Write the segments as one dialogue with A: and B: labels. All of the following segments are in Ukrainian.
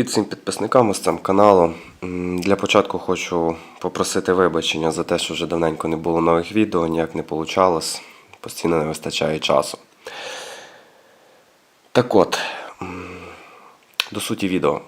A: Привіт всім підписникам гостям каналу. М, Для початку хочу попросити вибачення за те, що вже давненько не було нових відео, ніяк не вийшло, постійно не вистачає часу. Так от, до суті відео.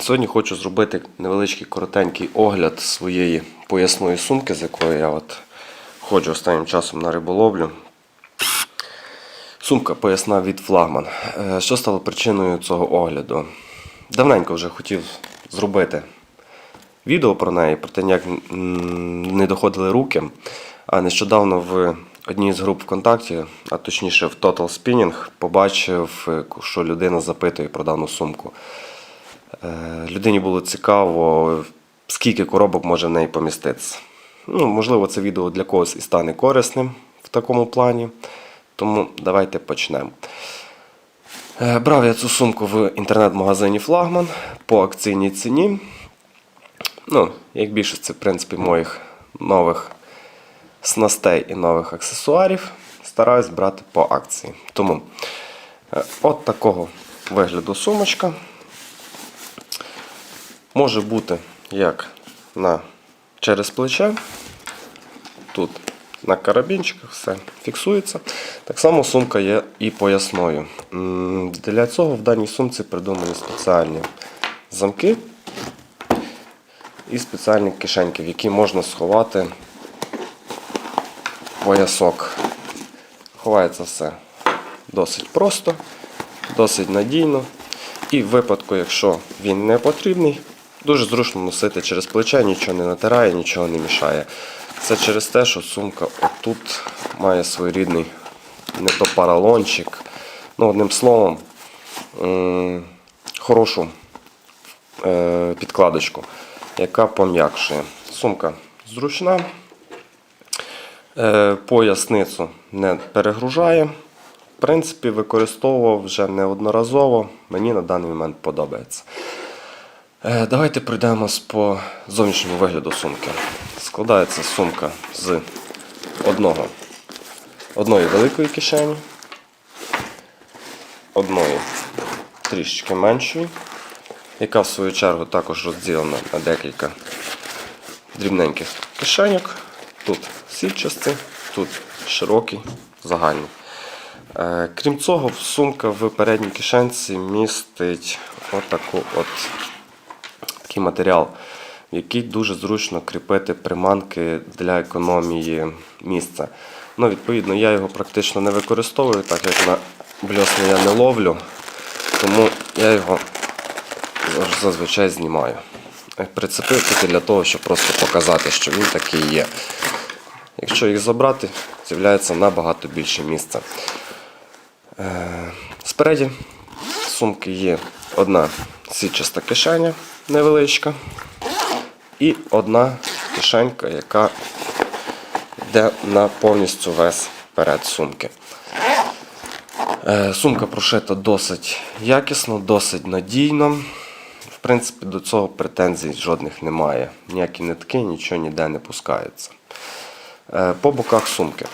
A: Сьогодні хочу зробити невеличкий коротенький огляд своєї поясної сумки, з якою я от ходжу останнім часом на риболовлю. Сумка поясна від флагман. Е, Що стало причиною цього огляду? Давненько вже хотів зробити відео про неї, проте ніяк м, не доходили руки. А нещодавно в одній з груп ВКонтакті, а точніше в Total Spinning, побачив, що людина запитує про дану сумку. Е, Людині було цікаво, скільки коробок може в неї поміститися. Ну, можливо, це відео для когось і стане корисним в такому плані. Тому давайте почнемо. Е, Брав я цю сумку в інтернет-магазині Флагман по акційній ціні. Ну, як більшості, в принципі, моїх нових снастей і нових аксесуарів стараюсь брати по акції. Тому е, от такого вигляду сумочка. Може бути як на через плече. Тут на карабінчиках все фіксується. Так само сумка є і поясною. Для цього в даній сумці придумані спеціальні замки і спеціальні кишеньки, в які можна сховати поясок. Ховається все досить просто, досить надійно. І в випадку, якщо він не потрібний, дуже зручно носити через плече, нічого не натирає, нічого не мішає. Це через те, що сумка отут має своєрідний не то паралончик. Ну, одним словом, хорошу е, підкладочку, яка пом'якшує. Сумка зручна, е, поясницю не перегружає. В принципі, використовував вже неодноразово. Мені на даний момент подобається. Е, Давайте пройдемось по зовнішньому вигляду сумки. Складається сумка з одного, одної великої кишені, одної трішечки меншої, яка в свою чергу також розділена на декілька дрібненьких кишеньок. Тут сітчасті, тут широкий, загальний. Е, Крім цього, сумка в передній кишенці містить отаку от такий матеріал, який дуже зручно кріпити приманки для економії місця. Ну, відповідно, я його практично не використовую, так як на бльосни я не ловлю, тому я його зазвичай знімаю. Е, Прицепив тільки для того, щоб просто показати, що він такий є. Якщо їх забрати, з'являється набагато більше місця. Е, Спереді сумки є одна сітчаста кишеня невеличка і одна кишенька, яка йде на повністю весь перед сумки. Е, Сумка прошита досить якісно, досить надійно. В принципі, до цього претензій жодних немає. Ніякі нитки, нічого ніде не пускається. Е, По боках сумки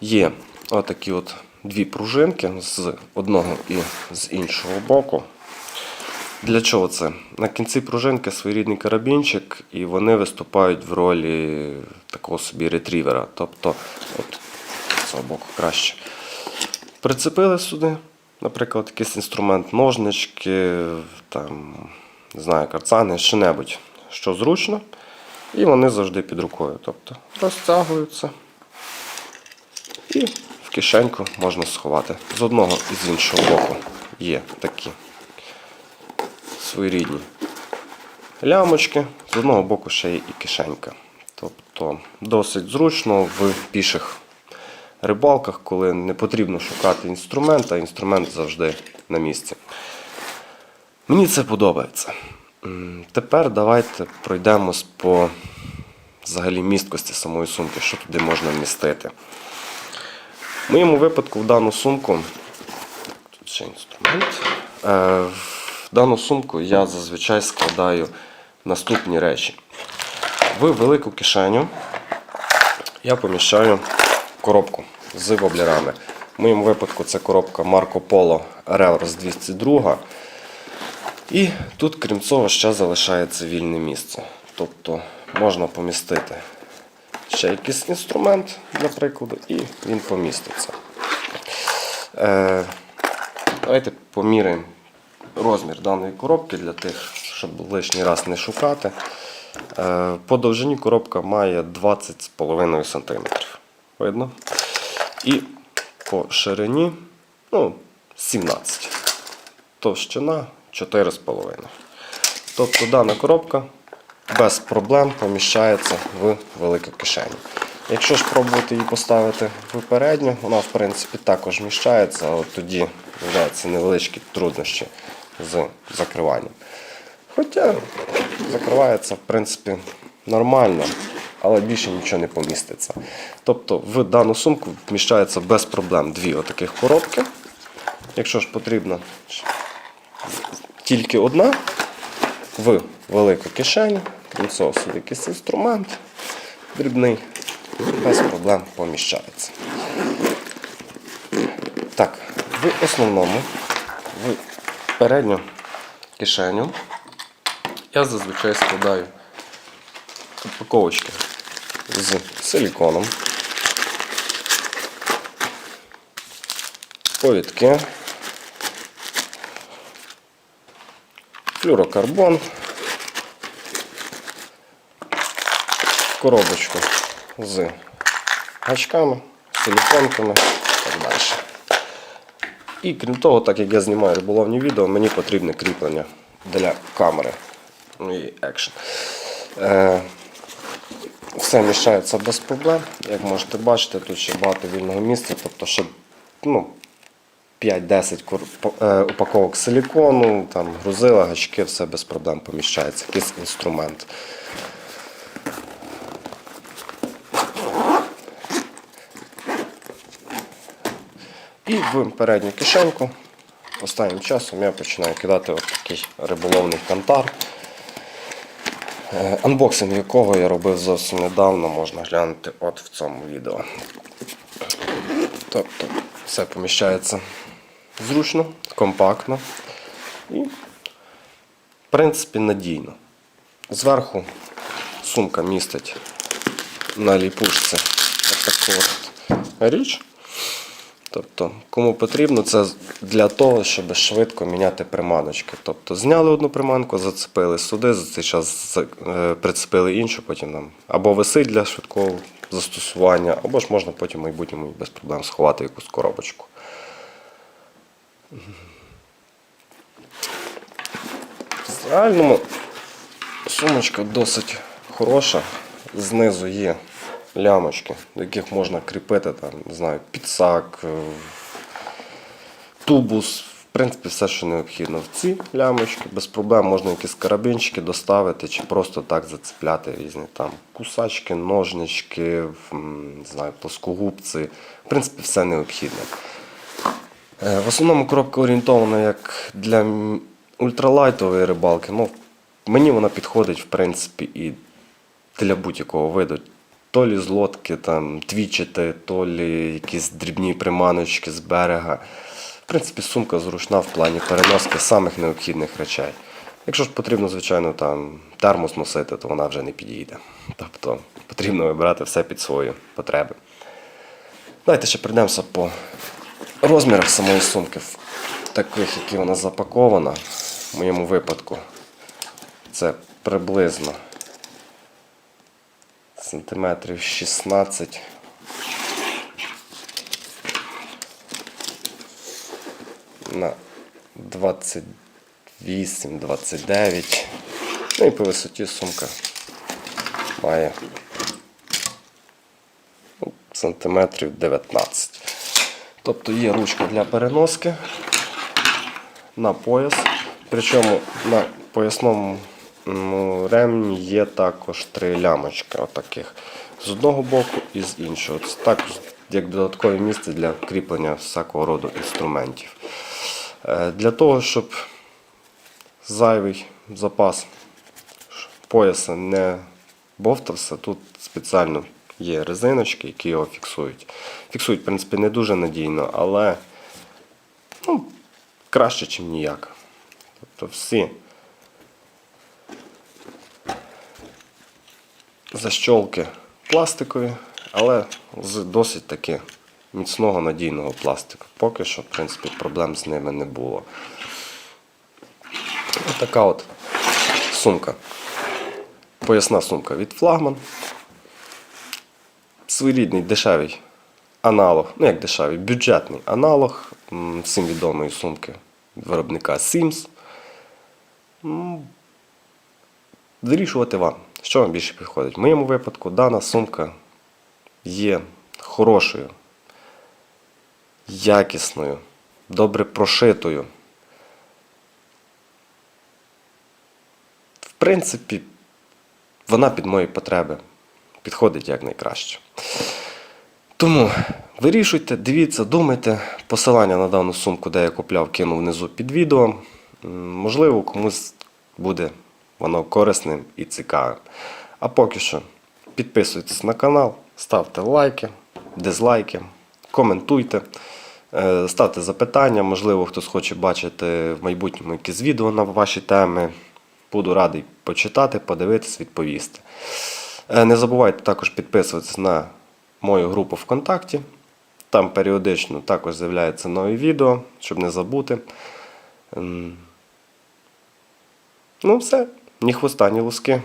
A: є отакі от дві пружинки з одного і з іншого боку. Для чого це? На кінці пружинки своєрідний карабінчик, і вони виступають в ролі такого собі ретрівера. Тобто, от цього боку краще. Прицепили сюди, наприклад, якийсь інструмент, ножнички, там, не знаю, карцани, що-небудь, що зручно. І вони завжди під рукою. Тобто розтягуються і в кишеньку можна сховати. З одного і з іншого боку є такі своєрідні лямочки, з одного боку ще є і кишенька. Тобто досить зручно в піших рибалках, коли не потрібно шукати інструмент, а інструмент завжди на місці. Мені це подобається. Тепер давайте пройдемось по взагалі місткості самої сумки, що туди можна вмістити. В моєму випадку в дану сумку. Тут ще інструмент. Дану сумку я зазвичай складаю наступні речі. В велику кишеню я поміщаю коробку з воблерами. В моєму випадку це коробка Marco Polo Reverse 202. І тут, крім цього, ще залишається вільне місце. Тобто можна помістити ще якийсь інструмент, для прикладу, і він поміститься. Е, давайте поміряємо розмір даної коробки для тих, щоб лишній раз не шукати. Е, по довжині коробка має 20,5 см. Видно? І по ширині ну, 17 товщина 4,5. Тобто дана коробка без проблем поміщається в велику кишеню. Якщо ж пробувати її поставити в передню, вона в принципі також вміщається, а тоді з'являються невеличкі труднощі з закриванням. Хоча закривається в принципі нормально, але більше нічого не поміститься. Тобто в дану сумку вміщається без проблем дві отаких коробки. Якщо ж потрібно тільки одна в велику кишеню, крім цього сюди якийсь інструмент дрібний, без проблем поміщається. Так, в основному в передню кишеню. Я зазвичай складаю упаковочки з силіконом, повідки, флюрокарбон, коробочку з гачками, силіконками і так далі. І крім того, так як я знімаю риболовні відео, мені потрібне кріплення для камери. І екшн. Е, все мішається без проблем. Як можете бачити, тут ще багато вільного місця, тобто ще ну, 5-10 кур- по- е, упаковок силікону, там, грузила, гачки, все без проблем поміщається, якийсь інструмент. І в передню кишеньку останнім часом я починаю кидати такий риболовний кантар. Е, Анбоксинг якого я робив зовсім недавно, можна глянути от в цьому відео. Тобто все поміщається зручно, компактно і, в принципі, надійно. Зверху сумка містить на ліпушці таку річ. Тобто, кому потрібно, це для того, щоб швидко міняти приманочки. Тобто зняли одну приманку, зацепили сюди, за цей час е, прицепили іншу, потім нам або висить для швидкого застосування, або ж можна потім в майбутньому без проблем сховати якусь коробочку. В загальному сумочка досить хороша. Знизу є лямочки, до яких можна кріпити там, не знаю, підсак, е, тубус, в принципі, все, що необхідно. В ці лямочки без проблем можна якісь карабінчики доставити чи просто так зацепляти різні там кусачки, ножнички, не знаю, плоскогубці. В принципі, все необхідне. Е, В основному коробка орієнтована як для ультралайтової рибалки. Ну, мені вона підходить, в принципі, і для будь-якого виду. То лі з лодки, там, твічити, то лі якісь дрібні приманочки з берега. В принципі, сумка зручна в плані переноски самих необхідних речей. Якщо ж потрібно, звичайно, там, термос носити, то вона вже не підійде. Тобто потрібно вибирати все під свої потреби. Давайте ще прийдемося по розмірах самої сумки, таких, які вона запакована. В моєму випадку це приблизно сантиметрів 16. На 28-29. Ну і по висоті сумка має ну, сантиметрів 19. Тобто є ручка для переноски на пояс. Причому на поясному ремні є також три лямочки отаких. З одного боку і з іншого. Це також як додаткове місце для кріплення всякого роду інструментів. Е, Для того, щоб зайвий запас пояса не бовтався, тут спеціально є резиночки, які його фіксують. Фіксують, в принципі, не дуже надійно, але ну, краще, ніж ніяк. Тобто всі защолки пластикові, але з досить таки міцного надійного пластику. Поки що, в принципі, проблем з ними не було. Ось така от сумка. Поясна сумка від флагман. Своєрідний дешевий аналог, ну як дешевий, бюджетний аналог всім відомої сумки виробника Sims. Вирішувати вам, що вам більше підходить. В моєму випадку дана сумка є хорошою, якісною, добре прошитою. В принципі, вона під мої потреби підходить якнайкраще. Тому вирішуйте, дивіться, думайте. Посилання на дану сумку, де я купляв, кину внизу під відео. Можливо, комусь буде воно корисним і цікавим. А поки що підписуйтесь на канал, ставте лайки, дизлайки, коментуйте, е, ставте запитання. Можливо, хтось хоче бачити в майбутньому якісь відео на ваші теми. Буду радий почитати, подивитись, відповісти. Е, Не забувайте також підписуватись на мою групу ВКонтакті. Там періодично також з'являються нові відео, щоб не забути. Ну, все, ні хвоста, ні луски.